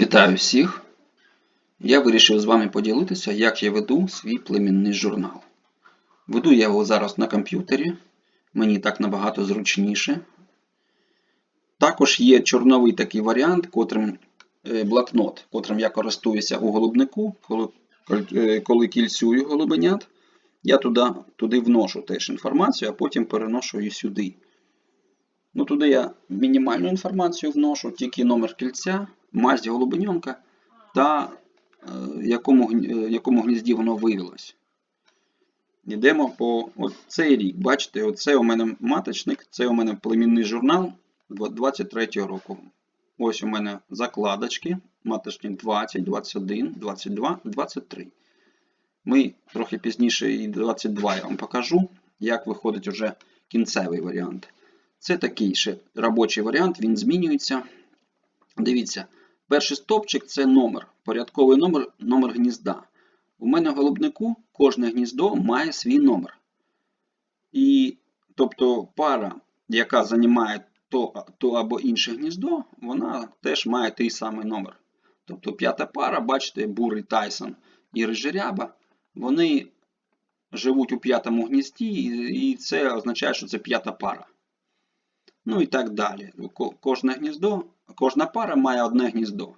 Вітаю всіх! Я вирішив з вами поділитися, як я веду свій племінний журнал. Веду я його зараз на комп'ютері, мені так набагато зручніше. Також є чорновий такий варіант, котрим е, блокнот, котрим я користуюся у голубнику, коли, е, коли кільцюю голубенят. Я туди, туди вношу теж інформацію, а потім переношу її сюди. Ну, туди я мінімальну інформацію вношу, тільки номер кільця, масть голубеньонка та е, якому, гні- е, якому гнізді воно виявилось. Йдемо по цей рік. Бачите, оце у мене маточник, це у мене племінний журнал 23 року. Ось у мене закладочки, маточник 20, 21, 22, 23. Ми трохи пізніше і 22 я вам покажу, як виходить уже кінцевий варіант. Це такий ще робочий варіант, він змінюється. Дивіться, перший стопчик це номер, порядковий номер, номер гнізда. У мене в голубнику кожне гніздо має свій номер. І тобто пара, яка займає то, то або інше гніздо, вона теж має той самий номер. Тобто п'ята пара, бачите, бурий Тайсон і рижеряба, вони живуть у п'ятому гнізді, і це означає, що це п'ята пара. Ну і так далі. Кожне гніздо, кожна пара має одне гніздо.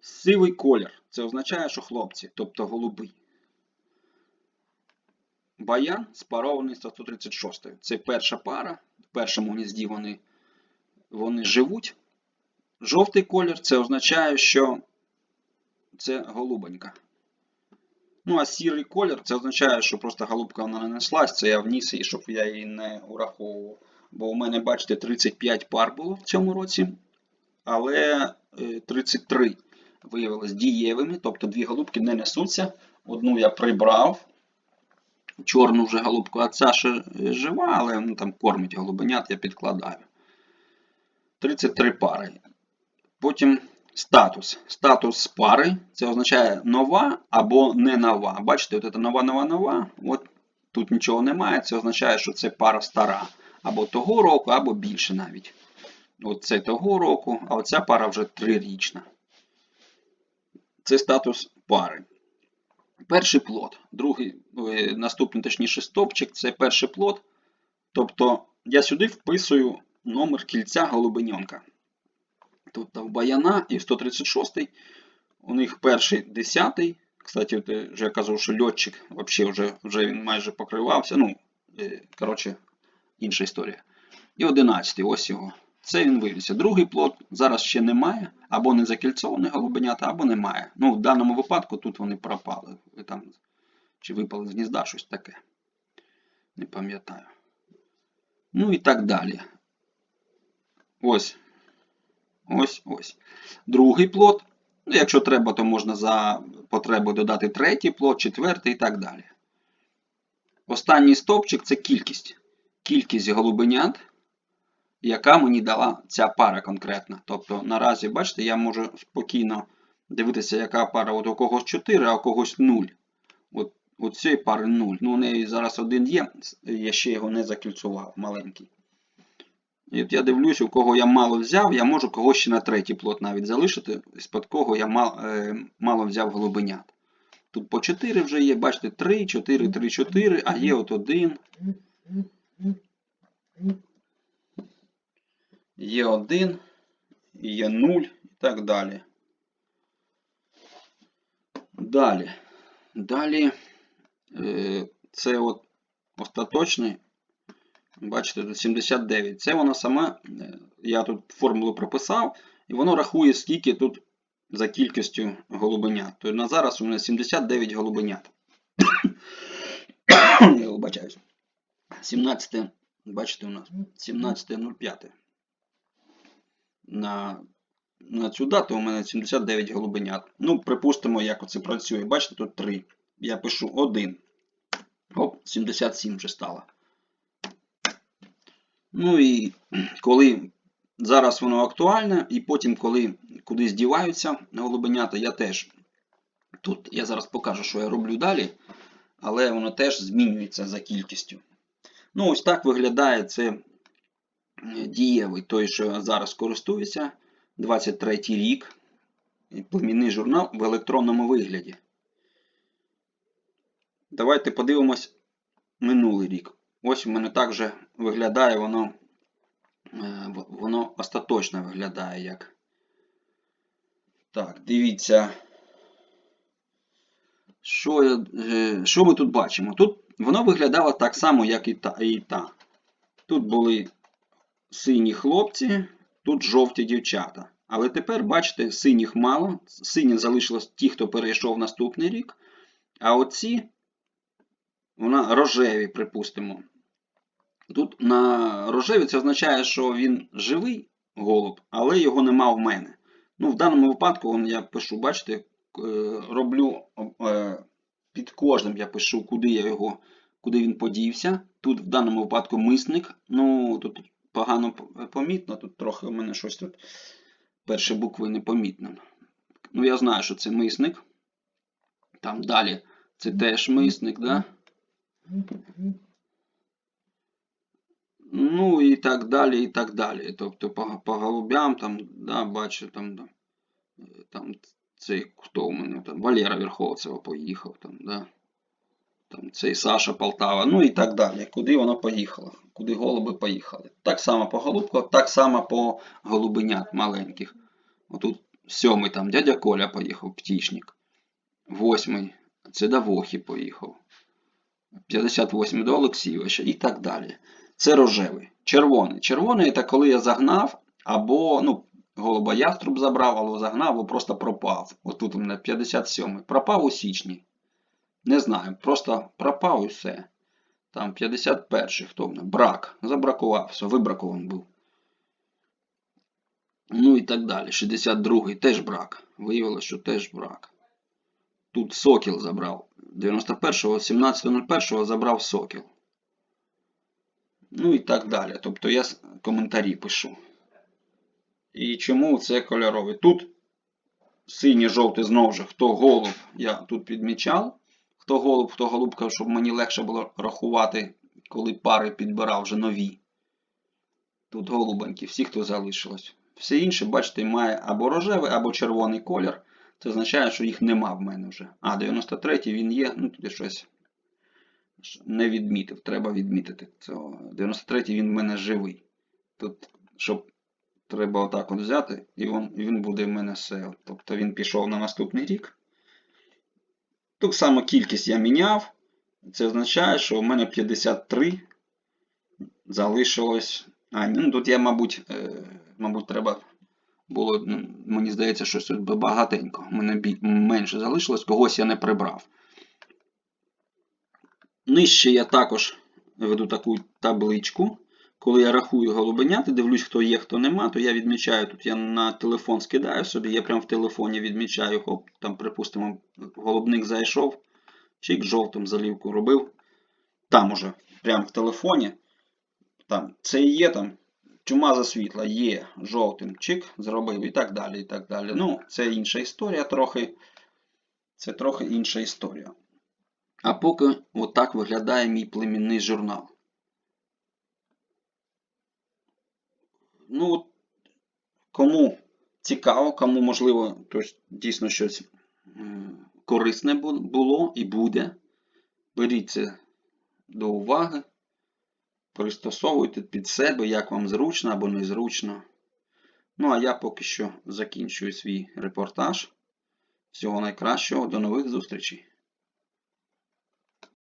Сивий колір. Це означає, що хлопці, тобто голуби. Баян спарований 136. Це перша пара. В першому гнізді вони, вони живуть. Жовтий колір це означає, що це голубонька. Ну, а сірий колір це означає, що просто голубка вона не неслась, це я вніс і щоб я її не ураховував. Бо у мене, бачите, 35 пар було в цьому році, але е, 33 виявилось дієвими, тобто дві голубки не несуться. Одну я прибрав, чорну вже голубку, а ця ще е, жива, але ну, там кормить голубенят, я підкладаю. 33 пари. Потім статус. Статус пари це означає нова або не нова. Бачите, от це нова, нова, нова. От тут нічого немає. Це означає, що це пара стара. Або того року, або більше навіть. От це того року, а оця пара вже трирічна. Це статус пари. Перший плод. Другий, е, наступний, точніше, стопчик це перший плод. Тобто я сюди вписую номер кільця голубеньонка. Тобто в Баяна і в 136 у них перший 10. Кстати, е, вже я казав, що льотчик взагалі вже, вже він майже покривався. Ну, е, коротше, інша історія. І 11 ось його. Це він вивівся. Другий плод зараз ще немає, або не закільцовані голубенята, або немає. Ну, в даному випадку тут вони пропали. Там, чи випали з гнізда щось таке. Не пам'ятаю. Ну і так далі. Ось. Ось ось. Другий плод. Ну, якщо треба, то можна за потребу додати третій плод, четвертий і так далі. Останній стовпчик це кількість. Кількість голубенят, яка мені дала ця пара конкретна. Тобто наразі, бачите, я можу спокійно дивитися, яка пара от у когось 4, а у когось 0. От, от цієї пари 0. Ну, у неї зараз один є, я ще його не закільцував, маленький. І от я дивлюсь, у кого я мало взяв, я можу когось ще на третій плод навіть залишити, з-під кого я е, мало взяв голубенят. Тут по 4 вже є, бачите, 3, 4, 3, 4, а є от один. Є 1, є 0 і так далі. Далі. Далі е, це от остаточний. Бачите, тут 79. Це воно саме, е, я тут формулу прописав, і воно рахує, скільки тут за кількістю голубенят. Тобто на зараз у мене 79 голубенят. Я вибачаюсь. 17, бачите, у нас 17.05. На, на цю дату у мене 79 голубенят. Ну, припустимо, як оце працює. Бачите, тут 3. Я пишу 1. Оп, 77 вже стало. Ну і коли зараз воно актуальне, і потім, коли кудись діваються голубенята, я теж тут я зараз покажу, що я роблю далі, але воно теж змінюється за кількістю. Ну, ось так виглядає це е, дієвий, той, що зараз користуюся 23 рік. Племінний журнал в електронному вигляді. Давайте подивимось минулий рік. Ось в мене так же виглядає воно. е, Воно остаточно виглядає як. Так, дивіться. Що, я, е, що ми тут бачимо? Тут воно виглядало так само, як і та. І та. Тут були сині хлопці, тут жовті дівчата. Але тепер, бачите, синіх мало. Сині залишилось ті, хто перейшов наступний рік. А оці, вона рожеві, припустимо. Тут на рожеві це означає, що він живий голуб, але його нема в мене. Ну, в даному випадку я пишу, бачите, е, роблю е, під кожним я пишу, куди я його, куди він подівся. Тут в даному випадку мисник. Ну, тут погано помітно, тут трохи у мене щось тут перші букви непомітно. Ну, я знаю, що це мисник. Там далі це теж мисник, да? Ну і так далі, і так далі. Тобто по, по голубям там, да, бачу, там, там цей хто у мене там, Валера Верховцева поїхав, там, да. Там цей Саша Полтава, ну і так далі. Куди воно поїхало? Куди голуби поїхали? Так само по голубках, так само по голубенят маленьких. Отут сьомий там дядя Коля поїхав, птічник. Восьмий, це до Вохи поїхав. 58 до Олексійовича і так далі. Це рожевий. Червоний. Червоний це коли я загнав, або ну, голуба яструб забрав, або загнав, або просто пропав. Отут у мене 57-й. Пропав у січні. Не знаю, просто пропав і все. Там 51-й. хто в мене? Брак. Забракував, все, вибракований був. Ну і так далі. 62-й теж брак. Виявилося, що теж брак. Тут Сокіл забрав. 91-го, 17.01 забрав Сокіл. Ну і так далі. Тобто я коментарі пишу. І чому це кольоровий? Тут синій, жовтий знову ж, хто голуб, я тут підмічав. Хто голуб, хто голубка, щоб мені легше було рахувати, коли пари підбирав вже нові. Тут голубенькі, всі, хто залишилось. Все інше, бачите, має або рожевий, або червоний колір. Це означає, що їх нема в мене вже. А, 93-й він є, ну туди щось не відмітив. Треба відмітити цього. 93-й він в мене живий. Тут, щоб треба отак от взяти, і він, він буде в мене все. Тобто він пішов на наступний рік. Так само кількість я міняв. Це означає, що у мене 53 залишилось. А, ну тут я, мабуть, е, мабуть, треба було, ну, мені здається, що тут багатенько. У мене менше залишилось, когось я не прибрав. Нижче я також веду таку табличку. Коли я рахую голубенят і дивлюсь, хто є, хто нема, то я відмічаю тут, я на телефон скидаю собі, я прямо в телефоні відмічаю, хоп, там, припустимо, голубник зайшов, чик жовтим залівку робив. Там уже, прямо в телефоні. Там, це є там, чума за світла є жовтим чик зробив і так далі. і так далі. Ну, це інша історія трохи. Це трохи інша історія. А поки отак виглядає мій племінний журнал. Ну, кому цікаво, кому можливо, тобто, дійсно щось корисне було і буде. Беріть це до уваги. Пристосовуйте під себе, як вам зручно або незручно. Ну, а я поки що закінчую свій репортаж. Всього найкращого, до нових зустрічей!